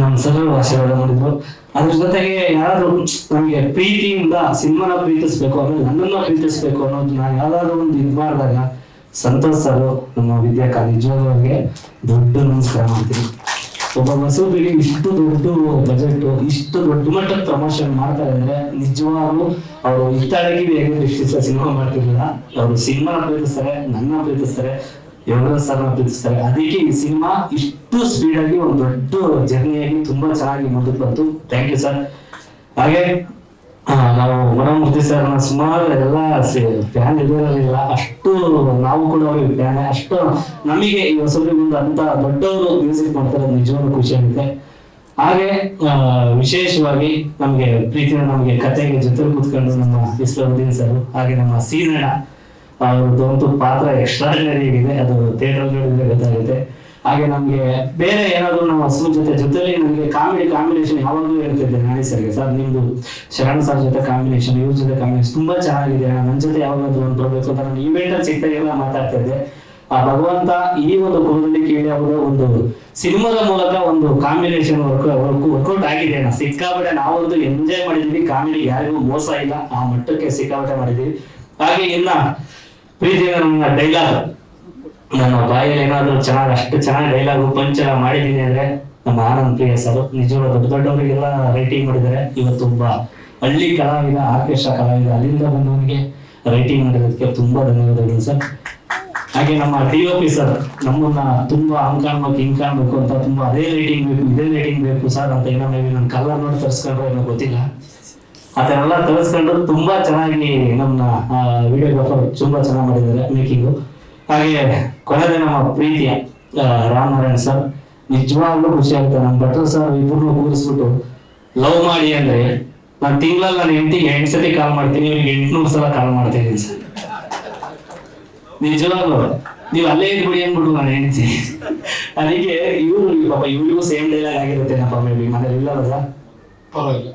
ನಮ್ಮ ಸರಳ ಆಶೀರ್ವಾದ ಮಾಡಿದ್ರು ಅದ್ರ ಜೊತೆಗೆ ಯಾರಾದ್ರೂ ನಮಗೆ ಪ್ರೀತಿಯಿಂದ ಸಿನಿಮಾನ ಪ್ರೀತಿಸ್ಬೇಕು ಅಂದ್ರೆ ನನ್ನನ್ನು ಪ್ರೀತಿಸ್ಬೇಕು ಅನ್ನೋದು ನಾನು ಯಾವ್ದಾದ್ರು ಒಂದು ಇದು ಮಾಡಿದಾಗ ಸಂತೋಷ್ ಸರ್ ನಮ್ಮ ವಿದ್ಯಾಕ ನಿಜವಾಗ್ಲೂ ದೊಡ್ಡ ನಮಸ್ಕಾರ ಮಾಡ್ತೀನಿ. ಒಬ್ಬ ಮಸೂಬಿಗೆ ಇಷ್ಟು ದೊಡ್ಡ ಬಜೆಟ್ ಇಷ್ಟು ದೊಡ್ಡ ಮಟ್ಟದ ಪ್ರಮೋಷನ್ ಮಾಡ್ತಾ ಇದ್ರೆ ನಿಜವಾಗ್ಲೂ ಅವರು ಇತ್ತಾಗಿ ಹೇಗೆ ಸಿನಿಮಾ ಮಾಡ್ತಿರ್ಲಿಲ್ಲ. ಅವರು ಸಿನಿಮಾ ಪ್ರೀತಿಸ್ತಾರೆ ನನ್ನ ಪ್ರೀತಿಸ್ತಾರೆ. ಯೋಗರಾಜ್ ಸರ್ ಪ್ರೀತಿಸ್ತಾರೆ ಅದಕ್ಕೆ ಈ ಸಿನಿಮಾ ಇಷ್ಟು ಸ್ಪೀಡ್ ಆಗಿ ಒಂದು ದೊಡ್ಡ ಜರ್ನಿಯಾಗಿ ತುಂಬಾ ಚೆನ್ನಾಗಿ ಮುಂದಕ್ಕೆ ಬಂತು. ಥ್ಯಾಂಕ್ ಯು ಸರ್ ಹಾಗೆ ನಾವು ಮನಮೂರ್ತಿ ಸರ್ ಸುಮಾರು ಎಲ್ಲ ಫ್ಯಾನ್ ಇದಿರಲಿಲ್ಲ ಅಷ್ಟು ನಾವು ಕೂಡ ಫ್ಯಾನ್ ಅಷ್ಟು ನಮಗೆ ಈ ಹೊಸಬ್ರಿಗೆ ಮುಂದೆ ಅಂತ ದೊಡ್ಡವರು ಮ್ಯೂಸಿಕ್ ಮಾಡ್ತಾರೆ ನಿಜವಾಗ್ಲೂ ಖುಷಿ ಆಗುತ್ತೆ. ಹಾಗೆ ವಿಶೇಷವಾಗಿ ನಮಗೆ ಪ್ರೀತಿನ ನಮಗೆ ಕತೆಗೆ ಜೊತೆ ಕೂತ್ಕೊಂಡು ನಮ್ಮ ಇಸ್ಲಾವುದ್ದೀನ್ ಸರ್ ಹಾಗೆ ನಮ್ಮ ಸೀನಣ್ಣ. ಅವ್ರದ್ದು ಒಂದು ಪಾತ್ರ ಎಕ್ಸ್ಟ್ರಾಡಿನರಿ ಆಗಿದೆ. ಅದು ಥಿಯೇಟರ್ ನೋಡಿದ್ರೆ ಗೊತ್ತಾಗುತ್ತೆ. ಹಾಗೆ ನಮ್ಗೆ ಬೇರೆ ಏನಾದ್ರು ನಮ್ಮ ಹಸು ಜೊತೆ ಜೊತೆಲಿ ನಮಗೆ ಕಾಮಿಡಿ ಕಾಂಬಿನೇಷನ್ ಯಾವಾಗಲೂ ಹೇಳ್ತಿದ್ದೆ ನಾನೇ ಸರ್ಗೆ. ಸರ್, ನಿಮ್ದು ಶರಣ್ ಸರ್ ಜೊತೆ ಕಾಂಬಿನೇಷನ್ ಇವ್ರ ಜೊತೆ ಕಾಂಬಿನೇಷನ್ ತುಂಬಾ ಚೆನ್ನಾಗಿದೆ. ನನ್ನ ಜೊತೆ ಯಾವಾಗಾದ್ರೂ ಒಂದು ಬರಬೇಕು ಅಂತ ನಾನು ಈವೆಂಟ್ ಅಲ್ಲಿ ಸಿಗ್ತಾಗೆಲ್ಲ ಮಾತಾಡ್ತಾ ಇದ್ದೆ ಆ ಭಗವಂತ ಈ ಒಂದು ಕುಲದಲ್ಲಿ ಕೇಳಿ ಅವರು ಒಂದು ಸಿನಿಮಾದ ಮೂಲಕ ಒಂದು ಕಾಂಬಿನೇಷನ್ ವರ್ಕ್ ವರ್ಕೌಟ್ ಆಗಿದೆ ನಾ ಸಿಕ್ಕಾಪಟ್ಟೆ ನಾವೊಂದು ಎಂಜಾಯ್ ಮಾಡಿದೀವಿ. ಕಾಮಿಡಿ ಯಾರಿಗೂ ಮೋಸ ಇಲ್ಲ. ಆ ಮಟ್ಟಕ್ಕೆ ಸಿಕ್ಕಾಪಟ್ಟೆ ಮಾಡಿದೀವಿ. ಹಾಗೆ ಇನ್ನ ಪ್ರೀತಿಯ ನನ್ನ ಡೈಲಾಗ್ ನನ್ನ ಬಾಯಲ್ಲಿ ಏನಾದ್ರು ಚೆನ್ನಾಗಿ ಅಷ್ಟು ಚೆನ್ನಾಗಿ ಡೈಲಾಗು ಪಂಚ್ ಎಲ್ಲ ಮಾಡಿದ್ದೀನಿ ಅಂದ್ರೆ ನಮ್ಮ ಆನಂದ್ ಪ್ರಿಯ ಸರ್ ನಿಜವಾದ ದೊಡ್ಡ ದೊಡ್ಡವರಿಗೆಲ್ಲ ರೈಟಿಂಗ್ ಮಾಡಿದ್ದಾರೆ. ಇವತ್ತು ಒಬ್ಬ ಹಳ್ಳಿ ಕಲಾವಿದ ಆರ್ಕೆಸ್ಟ್ರಾ ಕಲಾವಿದ ಅಲ್ಲಿಂದ ಬಂದವನಿಗೆ ರೈಟಿಂಗ್ ಮಾಡಿರೋದಕ್ಕೆ ತುಂಬಾ ಧನ್ಯವಾದಗಳು ಸರ್ ಹಾಗೆ ನಮ್ಮ ಡಿ ಒ ಪಿ ಸರ್ ನಮ್ಮನ್ನ ತುಂಬಾ ಹಂಗ್ ಕಾಣ್ಬೇಕು ಹಿಂಗ್ ಕಾಣ್ಬೇಕು ಅಂತ ತುಂಬಾ ಅದೇ ರೇಟಿಂಗ್ ಬೇಕು, ಇದೇ ರೇಟಿಂಗ್ ಬೇಕು ಸರ್ ಅಂತ ಏನೋ ಮೇ ನನ್ನ ಕಲರ್ ನೋಡಿ ತರಿಸ್ಕೊಂಡ್ರೆ ಏನೋ ಗೊತ್ತಿಲ್ಲ. ಎಲ್ಲ ತರಿಸ್ಕೊಂಡು ತುಂಬಾ ಚೆನ್ನಾಗಿ ನಮ್ಮ ವಿಡಿಯೋಗ್ರಾಫರ್ ತುಂಬಾ ಚೆನ್ನಾಗಿ ಮಾಡಿದ್ದಾರೆ ಮೇಕಿಂಗು ಹಾಗೆ ಕೊನೆಗೆ ನಮ್ಮ ಪ್ರೀತಿಯ ರಾಮನಾರಾಯಣ್ ರಾಮ್ ನಾರಾಯಣ್ ಸರ್ ನಿಜವಾಗ್ಲೂ ಖುಷಿ ಆಗುತ್ತೆ. ನಮ್ಮ ಭಟ್ರು ಸರ್ ಇಬ್ಬರನ್ನು ಕೂರಿಸ್ಬಿಟ್ಟು ಲವ್ ಮಾಡಿ ಅಂದ್ರೆ ನಾನು ತಿಂಗಳಲ್ಲಿ ನಾನು ಹೆಂಡತಿಗೆ ಎಂಟು ಸತಿ ಕಾಲ್ ಮಾಡ್ತೀನಿ ಇವ್ರಿಗೆ ಎಂಟ್ನೂರು ಸಲ ಕಾಲ್ ಮಾಡ್ತೀನಿ ಸರ್ ನಿಜವಾಗ್ಲು. ನೀವು ಅಲ್ಲೇ ಇದ್ಬಿಡಿ ಅಂದ್ಬಿಟ್ಟು ನಾನು ಹೆಂಡತಿ ಅದಕ್ಕೆ ಇವ್ರು, ಪಾಪ ಇವ್ರಿಗೂ ಸೇಮ್ ಡೈಲಾಗ್ ಆಗಿರುತ್ತೇನಪ್ಪ ಮೇ ಬಿ ಮನೇಲಿ ಇಲ್ಲಲ್ಲ ಸರ್ ಪರವಾಗಿಲ್ಲ.